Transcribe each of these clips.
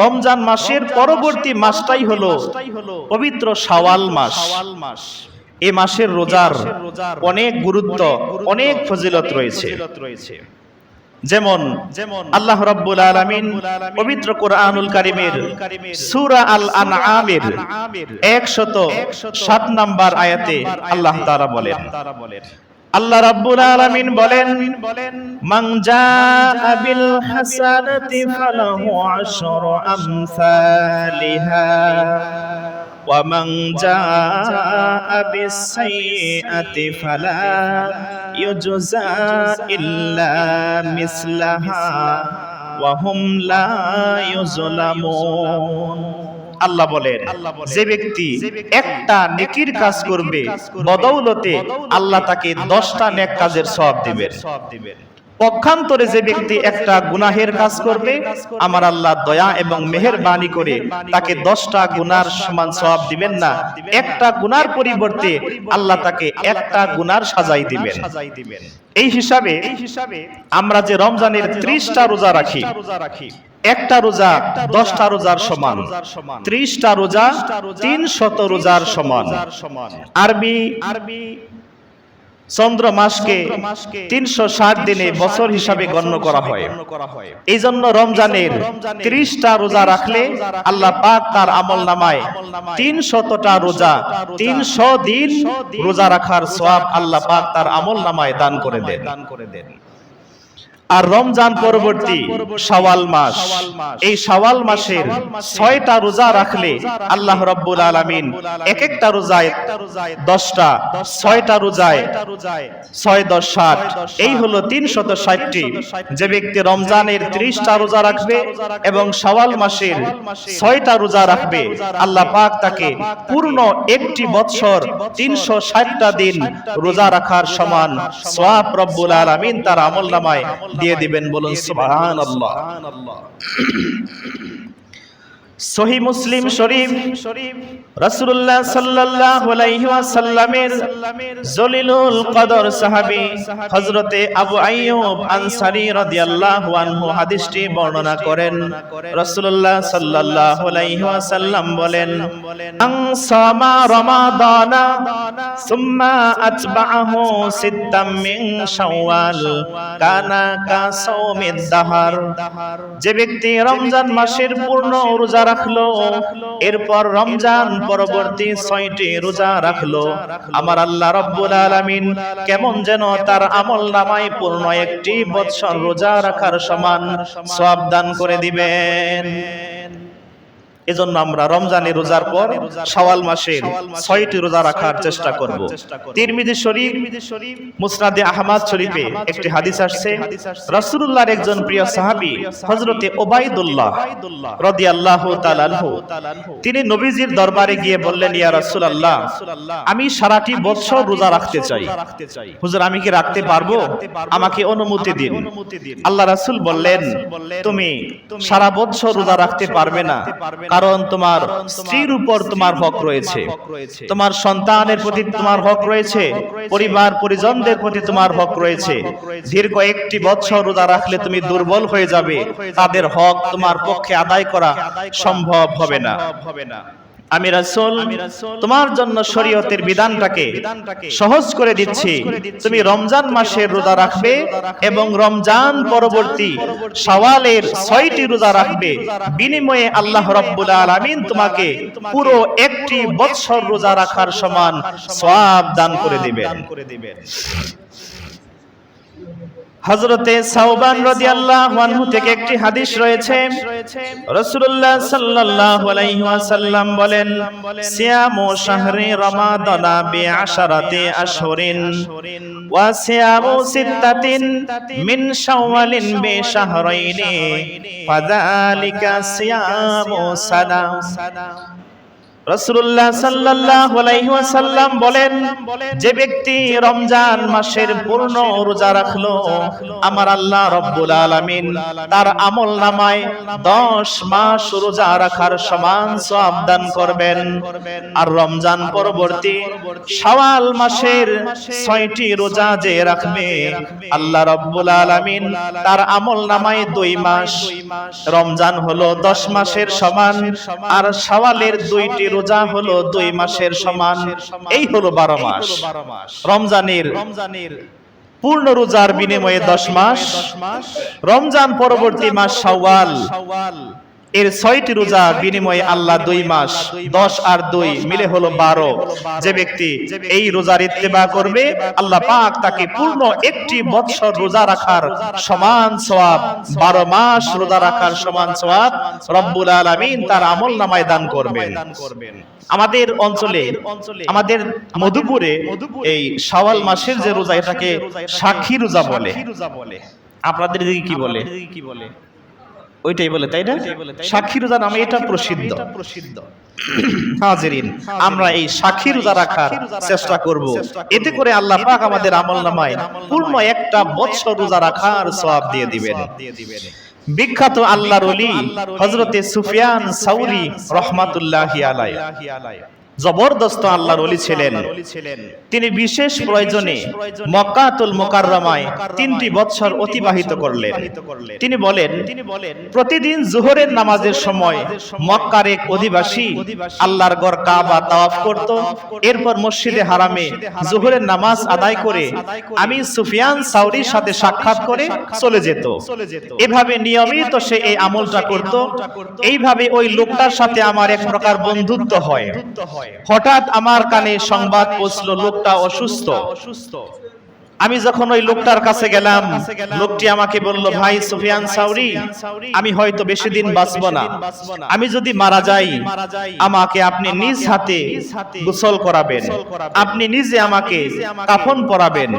রমজান মাসের পরবর্তী মাসটাই হলো পবিত্র শাওয়াল মাস। এ মাসের রোজার অনেক গুরুত্ব অনেক ফজিলত রয়েছে। যেমন যেমন আল্লাহ রাব্বুল আলামিন পবিত্র কোরআনুল কারীমের সূরা আল আনআমের 107 নাম্বার আয়াতে আল্লাহ তাআলা বলেন আল্লাহ রাব্বুল আলামিন বলেন বলেন মান জাআ বিল হাসানাতি ফালাহু আশরু আমসালিহা ওয়া মান জাআ বিস সাইয়্যাতি ফালা ইউজজা ইল্লা মিসলাহা ওয়া হুম লা ইউজলামুন আল্লাহ বলেন যে ব্যক্তি একটা নেকির কাজ করবে বদৌলতে আল্লাহ তাকে দশটা নেক কাজের সব দিবেন। পক্ষান্তরে যে ব্যক্তি একটা গুনাহের কাজ করবে আমার আল্লাহ দয়া এবং মেহেরবানি করে তাকে দশটা গুনার সমান সওয়াব দিবেন না। একটা গুনার পরিবর্তে আল্লাহ তাকে একটা গুনার সাজাই দিবেন। এই হিসাবে আমরা যে রমজানের ত্রিশটা রোজা রাখি একটা রোজা দশটা রোজার সমান, ত্রিশটা রোজা তিন শত রোজার সমান। আরবি আরবি চন্দ্র মাসকে তিনশো ষাট দিনে বছর হিসাবে গণ্য করা হয়। এই জন্য রমজানের ত্রিশটা রোজা রাখলে আল্লাহ পাক তার আমল নামায় তিন শতটা রোজা তিনশো দিন রোজা রাখার সব আল্লাহ পাক তার আমল নামায় দান করে দেন দান করে দেন। আর রমজান পরবর্তী শাওয়াল মাস। এই শাওয়াল মাসের ছয়টা রোজা রাখলে আল্লাহ রব্বুল আলামিন এক একটা রোজায় দশটা ছয়টা রোজায় ছয় দশ ষাট। এই হলো তিনশত ষাটটি। যে ব্যক্তি রমজানের ত্রিশটা রোজা রাখবে এবং শাওয়াল মাসের ছয়টা রোজা রাখবে আল্লাহ পাক তাকে পূর্ণ একটি বৎসর তিনশো ষাটটা দিন রোজা রাখার সমান সোয়াব রব্বুল আলামিন তার আমল নামায় দিয়ে দিবেন বলুন সুবহান আল্লাহ সহি মুসলিম শরীফ রাসূলুল্লাহ সাল্লাল্লাহু জলিলুল কদর সাহাবী হযরতে আবু আইয়ুব আনসারী রাদিয়াল্লাহু হাদিসটি বর্ণনা করেন। রাসূলুল্লাহ সাল্লাল্লাহু বলেন যে ব্যক্তি রমজান মাসের পূর্ণ রোজা রাখল। এরপর রমজান পরবর্তী ছয়টি রোজা রাখল। আমার আল্লাহ রব্বুল আলামিন কেমন যেন তার আমল নামায় পূর্ণ একটি বৎসর রোজা রাখার সমান সব দান করে দিবেন। এজন্য আমরা রমজানের রোজার পর শাওয়াল মাসের ছয়টি রোজা রাখার চেষ্টা করব। তিরমিজি শরীফ, মুসনাদে আহমদ শরীফে একটি হাদিস আসছে। রাসূলুল্লাহর একজন প্রিয় সাহাবী, হযরতে ওবাইদুল্লাহ রাদিয়াল্লাহু তাআলা তিনি নবীজির দরবারে গিয়ে বললেন, ইয়া রাসূলুল্লাহ, আমি সারাটি বছর রোজা রাখতে চাই। হুজুর, আমি কি রাখতে পারব? আমাকে অনুমতি দিন। আল্লাহ রাসূল বললেন, তুমি সারা বছর রোজা রাখতে পারবে না। কারণ তোমার স্ত্রীর উপর তোমার হক রয়েছে। তোমার সন্তানের প্রতি তোমার হক রয়েছে। পরিবার পরিজনদের প্রতি তোমার হক রয়েছে। দীর্ঘ একটি বছর রোজা রাখলে তুমি দুর্বল হয়ে যাবে। তাদের হক তোমার পক্ষে আদায় করা সম্ভব হবে না। আমি রাসূল তোমার জন্য শরীয়তের বিধানটাকে সহজ করে দিচ্ছি। তুমি রমজান মাসের রোজা রাখবে এবং রমজান পরবর্তী শাওয়ালের ছয়টি রোজা রাখবে। বিনিময়ে আল্লাহ রাব্বুল আলামিন তোমাকে পুরো একটি বৎসর রোজা রাখার সমান সওয়াব দান করে দিবেন। হযরতে সাওবান রাদিয়াল্লাহু আনহু থেকে একটি হাদিস রয়েছে। রাসূলুল্লাহ সাল্লাল্লাহু আলাইহি ওয়াসাল্লাম বলেন, সিয়ামু শাহরি রমাদানা বিআশারাতি আশহুরিন ওয়া সিয়ামু সিত্তাতিন মিন শাওয়ালিন বিশাহরাইনি। ফাযালিকা সিয়ামু সানা। সাল্লাল্লাহু বলেন, যে ব্যক্তি রমজান মাসের পূর্ণ রোজা রাখল, আমার আল্লাহ তার আমল নামায় 10 মাস রোজা রাখার সমান করবেন। আর রমজান পরবর্তী শাওয়াল মাসের 6টি রোজা যে রাখবে, আল্লাহ রব্বুল আলামিন তার আমল নামায় 2 মাস। রমজান হলো 10 মাসের সমান, আর সওয়ালের দুইটি রোজা হলো দুই মাসের সমান। এই হলো বারো মাস। রমজানের রমজানের পূর্ণ রোজার বিনিময়ে দশ মাস। রমজান পরবর্তী মাস শাওয়াল। এর ছয়টি রোজা বিনিময়ে আল্লাহ দুই মাস, দশ আর দুই, মিলে হলো বারো। যে ব্যক্তি এই রোজার ইত্তেবা করবে, আল্লাহ পাক তাকে পূর্ণ একটি বৎসর রোজা রাখার সমান সওয়াব, বারো মাস রোজা রাখার সমান সওয়াব রব্বুল আলামিন তার আমল নামায় দান করবেন। আমাদের অঞ্চলে, আমাদের মধুপুরে এই শাওয়াল মাসের যে রোজা এটাকে সাক্ষী রোজা বলে। আপনাদের দিকে কি বলে কি বলে? ওইটাই বলে তাই না? সাক্ষী রোজা নামে এটা প্রসিদ্ধ। প্রসিদ্ধ। হাজিরিন আমরা এই সাক্ষী রোজা রাখার চেষ্টা করব। এতে করে আল্লাহ পাক আমাদের আমল নামায় পূর্ণ একটা বৎসর রোজা রাখার সওয়াব দিয়ে দিবেন। বিখ্যাত আল্লাহর ওলি হযরতে সুফিয়ান সাউরি রহমাতুল্লাহি আলাইহি। জবরদস্ত আল্লাহর ওলি ছিলেন। তিনি বিশেষ প্রয়োজনে মক্কাতুল মুকাররমায় তিনটি বৎসর অতিবাহিত করলেন। তিনি বলেন প্রতিদিন জোহরের নামাজের সময় মক্কার এক অধিবাসী আল্লাহর গড় কাবা তাওয়াফ করত। এরপর মসজিদে হারামে জোহরের নামাজ আদায় করে আমি সুফিয়ান সাউরির সাথে সাক্ষাৎ করে চলে যেত। এভাবে নিয়মিত সে এই আমলটা করত। এইভাবে ওই লোকটার সাথে আমার এক প্রকার বন্ধুত্ব হয়। হঠাৎ আমার কানে সংবাদ পৌঁছলো লোকটা অসুস্থ। আমি যখন ওই লোকটার কাছে গেলাম, লোকটি আমাকে বলল, ভাই সুফিয়ান সাউরি, আমি হয়তো বেশি দিন বাঁচব না। আমি যদি মারা যাই, আমাকে আপনি নিজ হাতে গোসল করাবেন। আপনি নিজে আমাকে কাফন পরাবেন।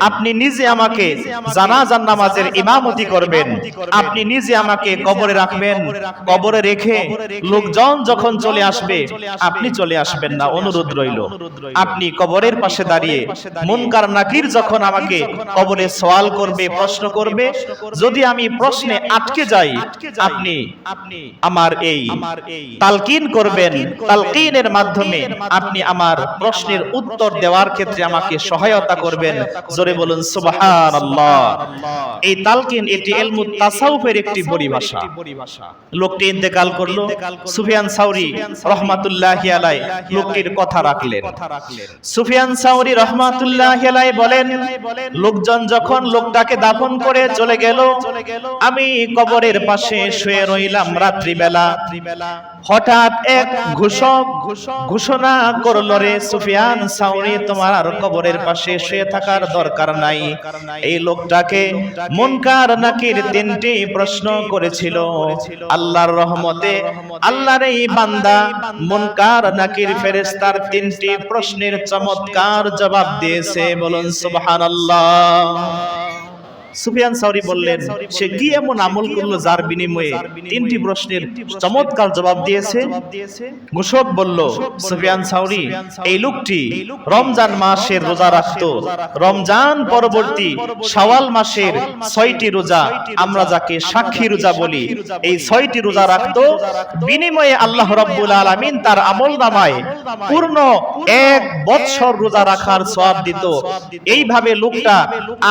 আপনি নিজে আমাকে জানাজান নামাজের ইমামতি করবেন। আপনি নিজে আমাকে কবরে রাখবেন। কবরে রেখে লোকজন যখন চলে আসবে, আপনি চলে আসবেন না। অনুরোধ রইল। আপনি কবরের পাশে দাঁড়িয়ে মুনকার নাকির যখন আমাকে কবরে সওয়াল করবে, প্রশ্ন করবে, যদি আমি প্রশ্নে আটকে যাই, আপনি আমার এই তালকিন করবেন। তালকিনের মাধ্যমে আপনি আমার প্রশ্নের উত্তর দেওয়ার ক্ষেত্রে আমাকে সহায়তা করবেন। জোরে বলুন, সুবহানাল্লাহ। এই তালকিন এটি ইলমুত তাসাউফের একটি পরিভাষা। লোকটি ইন্তেকাল করল। সুফিয়ান সাউরি রহমাতুল্লাহি আলাই লোকটির কথা রাখলেন। সুফিয়ান সাউরি রহমাতুল্লাহি আলাই বলেন লোকজন যখন লোকটাকে দাফন করে চলে গেল আমি কবরের পাশে শুয়ে রইলাম রাত্রিবেলা। হঠাৎ এক ঘোষক ঘোষণা করল রে সুফিয়ান সাউরি তোমার আর কবরের পাশে শুয়ে থাকার দরকার নাই। এই লোকটাকে মুনকার নাকির তিনটি প্রশ্ন করেছিল। আল্লাহর রহমতে আল্লাহর এই বান্দা মুনকার নাকির ফেরেশতার তিনটি প্রশ্নের চমৎকার জবাব দিয়েছে। বলুন সুবহানাল্লাহ। সুফিয়ান সাউরি বললেন সে কি এমন আমল করল যার বিনিময়ে তিনটি প্রশ্নের চমৎকার জবাব দিয়েছে? মুশক বলল সুফিয়ান সাউরি এই লোকটি রমজান মাসের রোজা রাখত। রমজান পরবর্তী শাওয়াল মাসের ছয়টি রোজা আমরা যাকে সাক্ষী রোজা বলি এই ছয়টি রোজা রাখত। বিনিময়ে আল্লাহ রব্বুল আলামিন তার আমল নামায় পূর্ণ এক বৎসর রোজা রাখার সওয়াব দিত। এইভাবে লোকটা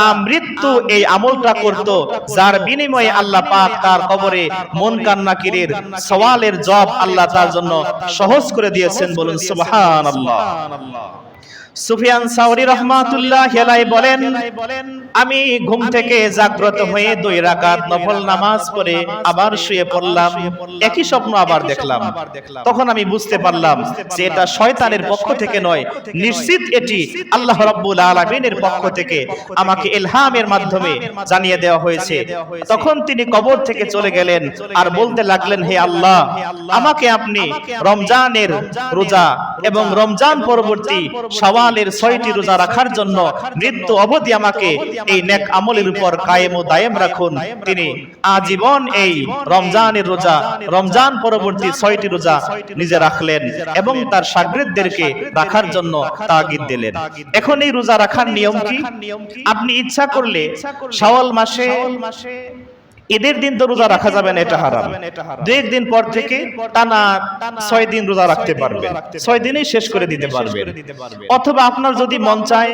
আমৃত্যু এই আমলটা করত, যার বিনিময়ে আল্লাহ পাক তার কবরে মন কান্নাকিরের সওয়ালের জব আল্লাহ তার জন্য সহজ করে দিয়েছেন বলুন, সুবহানাল্লাহ। সুফিয়ান সাউরি রহমাতুল্লাহ হেলাই বলেন আমি ঘুম থেকে জাগ্রত হয়ে দুই রাকাত নফল নামাজ পড়ে আবার শুয়ে পড়লাম একই স্বপ্ন আবার দেখলাম। তখন আমি বুঝতে পারলাম যে এটা শয়তানের পক্ষ থেকে নয়। নিশ্চিত এটি আল্লাহ রাব্বুল আলামিনের পক্ষ থেকে আমাকে ইলহামের মাধ্যমে জানিয়ে দেওয়া হয়েছে। তখন তিনি কবর থেকে চলে গেলেন আর বলতে লাগলেন হে আল্লাহ আমাকে আপনি রমজানের রোজা এবং রমজান পরবর্তী শাওয়াল শাওয়ালের ছয়টি রোজা রাখার জন্য মৃত্যু অবধি আমাকে এই নেক আমলের উপর কায়েম ও দায়েম রাখুন। তিনি আজীবন এই রমজানের রোজা, রমজান পরবর্তী ছয়টি রোজা নিজে রাখলেন এবং তার সাগরেদদেরকে রাখার জন্য তাগিদ দিলেন। এখন এই রোজা রাখার নিয়ম কি? আপনি ইচ্ছা করলে শাওয়াল মাসে ঈদের দিন তো রোজা রাখা যাবে না এটা হারাম। দু একদিন পর থেকে টানা ছয় দিন রোজা রাখতে পারবেন। ছয় দিনেই শেষ করে দিতে পারবেন। অথবা আপনার যদি মন চায়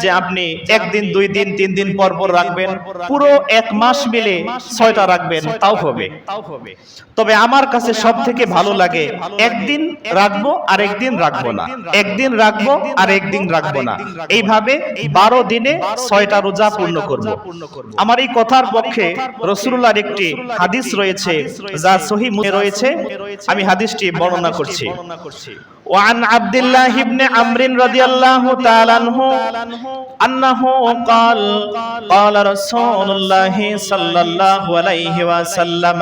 যে আপনি একদিন দুই দিন তিন দিন পর পর রাখবেন পুরো এক মাস মিলে ছয়টা রাখবেন তাও হবে। তবে আমার কাছে সব থেকে ভালো লাগে একদিন রাখব আর একদিন রাখব না। একদিন রাখব। আর একদিন রাখব না। এইভাবে বারো দিনে ছয়টা রোজা পূর্ণ করব। আমার এই কথার পক্ষে রসুল্লাহর একটি হাদিস রয়েছে যা সহি রয়েছে আমি হাদিসটি বর্ণনা করছি وعن عبد الله بن عمرو رضي الله تعالى عنه أنه قال قال رسول الله صلى الله عليه وسلم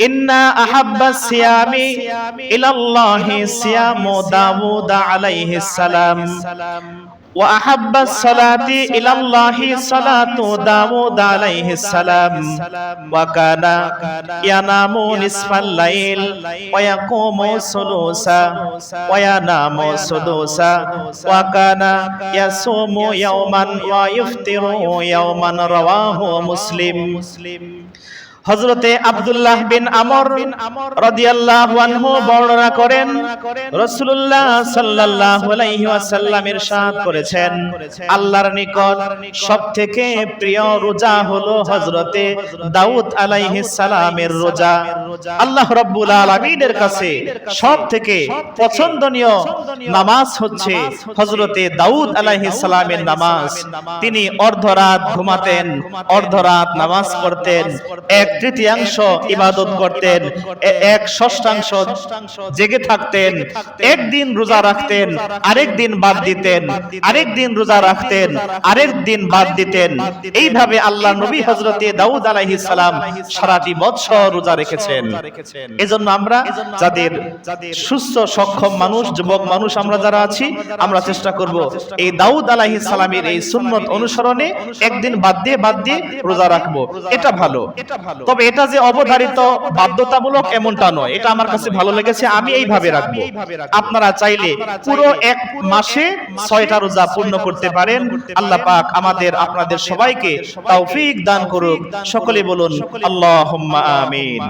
إن أحب الصيام إلى الله صيام داود عليه السلام وأحب الصلاة إلى الله صلاة داود عليه السلام. وكان ينام نصف الليل ويقوم ثلثا وينام سدوسا وكان يصوم يوما ويفطر يوما رواه مسلم. হজরতে আব্দুল্লাহ বিন আমর রাদিয়াল্লাহু আনহু বর্ণনা করেন, রাসূলুল্লাহ সাল্লাল্লাহু আলাইহি ওয়াসাল্লাম ইরশাদ করেছেন, আল্লাহর নিকট সবথেকে প্রিয় রোজা হলো হযরতে দাউদ আলাইহিস সালামের রোজা। আল্লাহ রাব্বুল আলামিনের কাছে সবথেকে পছন্দনীয় নামাজ হচ্ছে হযরতে দাউদ আলাইহিস সালামের নামাজ। তিনি অর্ধরাত ঘুমাতেন, অর্ধরাত নামাজ পড়তেন, এক তৃতীয়াংশ ইবাদত করতেন, এক ষষ্ঠাংশ জেগে থাকতেন, একদিন রোজা রাখতেন, আরেক দিন বাদ দিতেন, আরেক দিন রোজা রাখতেন, আরেক দিন বাদ দিতেন। এইভাবে আল্লাহ নবী হজরতে দাউদ আলাইহিস সালাম সারাটি বৎসর রোজা রেখেছেন। এজন্য আমরা যাদের সুস্থ, সক্ষম মানুষ, যুবক মানুষ আমরা যারা আছি, আমরা চেষ্টা করব এই দাউদ আলাইহিস সালামের এই সুন্নত অনুসরণে একদিন বাদ দিয়ে বাদ দিয়ে রোজা রাখব। এটা ভালো এটা ভালো। তবে এটা যে অবধারিত বাধ্যতামূলক এমনটা নয় এটা আমার কাছে ভালো লেগেছে আমি এইভাবে রাখব। আপনারা চাইলে পুরো এক মাসে ছয়টা রোজা পূর্ণ করতে পারেন। আল্লাহ পাক আমাদের আপনাদের সবাইকে তৌফিক দান করুক। সকলে বলুন আল্লাহুম্মা আমিন।